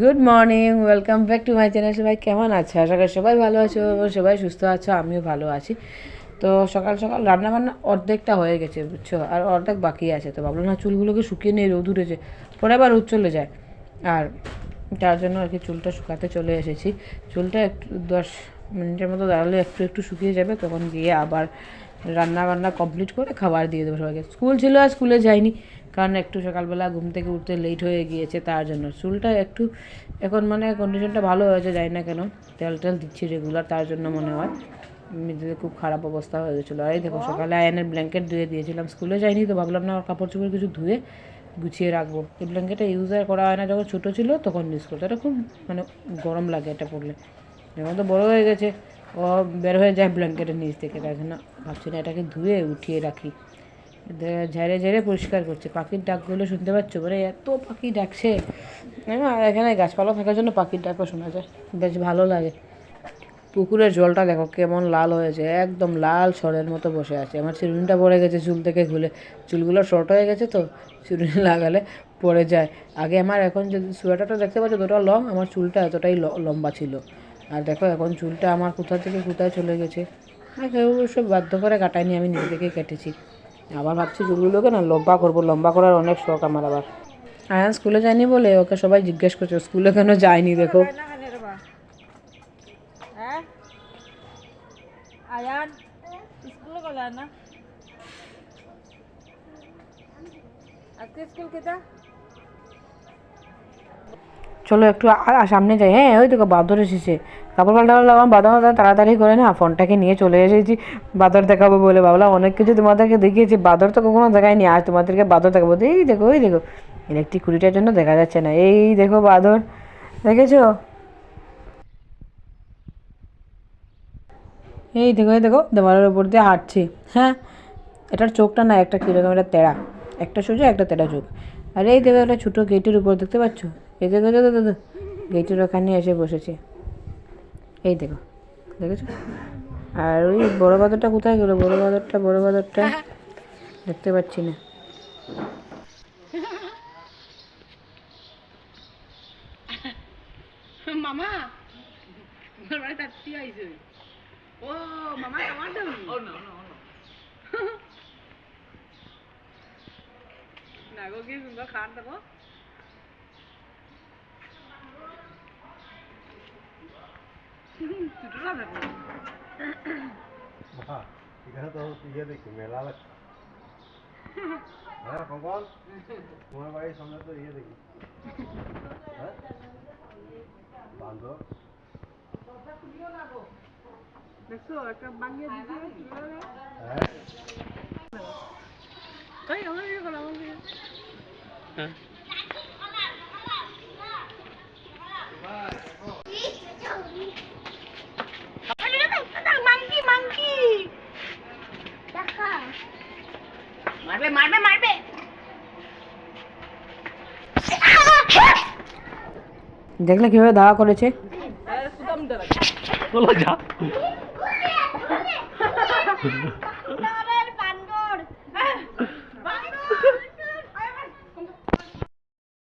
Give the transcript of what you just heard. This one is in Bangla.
Good morning welcome back to my channel সবাই কেমন আছে? আশা করি সবাই ভালো আছো, সবাই সুস্থ আছো, আমিও ভালো আছি। তো সকাল সকাল রান্না বান্না অর্ধেকটা হয়ে গেছে, বুঝছ? আর অর্ধেক বাকি আছে। তো ভাবলাম না, চুলগুলোকে শুকিয়ে নিয়ে রোদ উঠেছে। পরে আবার রোদ চলে যায়। আর তার জন্য আর কি চুলটা শুকাতে চলে এসেছি। চুলটা একটু দশ মিনিটের মতো দাঁড়ালে একটু একটু শুকিয়ে যাবে। তখন গিয়ে আবার রান্না বান্না কমপ্লিট করে খাবার দিয়ে দেবো সবাইকে। স্কুল ছিল আর স্কুলে যাইনি, কারণ একটু সকালবেলা ঘুম থেকে উঠতে লেট হয়ে গিয়েছে তার জন্য। চুলটা একটু এখন মানে কন্ডিশনটা ভালো হয়েছে, যাই না কেন। তেল টেল দিচ্ছি রেগুলার তার জন্য মনে হয়। এমনিতে খুব খারাপ অবস্থা হয়ে গেছিল। আর এই দেখো, সকালে আয়নের ব্ল্যাঙ্কেট ধুয়ে দিয়েছিলাম। স্কুলে যাইনি তো, ভাবলাম না কাপড় চোপড় কিছু ধুয়ে গুছিয়ে রাখব। এই ব্ল্যাঙ্কেটটা ইউজ আর করা হয় না। যখন ছোটো ছিল, তখন ইউজ করতো। এটা খুব মানে গরম লাগে এটা পরলে। এখন তো বড় হয়ে গেছে ও বের হয়ে যায় ব্ল্যাঙ্কেটের নিচ থেকে তাই জন্য ভাবছি না এটাকে ধুয়ে উঠিয়ে রাখি। ঝেড়ে ঝেড়ে পরিষ্কার করছে। পাখির ডাকগুলো শুনতে পাচ্ছ? মানে এত পাখি ডাকছে। না, এখানে গাছপালা থাকার জন্য পাখির ডাকও শোনা যায়। বেশ ভালো লাগে। পুকুরের জলটা দেখো কেমন লাল হয়েছে। একদম লাল সরের মতো বসে আছে। আমার চিরুনিটা পড়ে গেছে চুল থেকে খুলে। চুলগুলো শর্ট হয়ে গেছে তো চিরুনি লাগালে পড়ে যায়। আগে আমার এখন যে সোয়েটারটা দেখতে পাচ্ছ দুটো লং আমার চুলটা এতটাই লম্বা ছিল। আর দেখো এখন চুলটা আমার কোথা থেকে কোথায় চলে গেছে। আর কেউ সব বাধ্য করে কাটাইনি আমি নিজে থেকেই কেটেছি। আবার ভাবছি চুলগুলোকে না লম্বা করব, লম্বা করার অনেক শখ আমার আবার। আয়ান স্কুলে যায়নি বলে ওকে সবাই জিজ্ঞেস করছে, স্কুলে কেন যায়নি দেখো। হ্যাঁ? চলো একটু সামনে যাই। হ্যাঁ ওই দেখো বাদর এসেছে কাপড় পাল্টা পাল্টালাম বাদর তাড়াতাড়ি করে না ফোনটাকে নিয়ে চলে এসেছি। বাদর দেখাবো বলে ভাবলাম। অনেক কিছু তোমাদেরকে দেখিয়েছি। বাদর তো কখনো দেখায়নি। আজ তোমাদেরকে বাদর দেখাবো। এই দেখো ওই দেখো। ইলেকট্রিক কুড়িটার জন্য দেখা যাচ্ছে না। এই দেখো বাদর। দেখেছ? এই দেখো এই দেখো। দেওয়ালের উপর দিয়ে হাঁটছি। হ্যাঁ এটার চোখটা না, একটা কীরকম, একটা তেড়া। একটা সোজা একটা তেড়া চোখ আর এই দেখো, একটা ছোটো গেটের উপর, দেখতে পাচ্ছ? এই দেখো গেটের ওখানে এসে বসেছে। এই দেখো দেখেছ? আর ওই বড় বাদরটা কোথায় গেলো? বড় বাদরটা বড় বাদরটা দেখতে পাচ্ছি না। মামা তোমার বাড়ি ও মামা ও না না না। গো কি এখানে তো ইয়ে দেখি মেলা লাগছে হ্যাঁ কঙ্কন তোমার বাড়ির সামনে তো ইয়ে দেখি হ্যাঁ বান্ধব দেখছ একটা বাঙ্গিয়ে দিছে হ্যাঁ আমার দিকে করো আমার দিকে মাংকি মাংকি মারবে মারবে মারবে। দেখলে কীভাবে দাওয়া করেছে? চলো যা।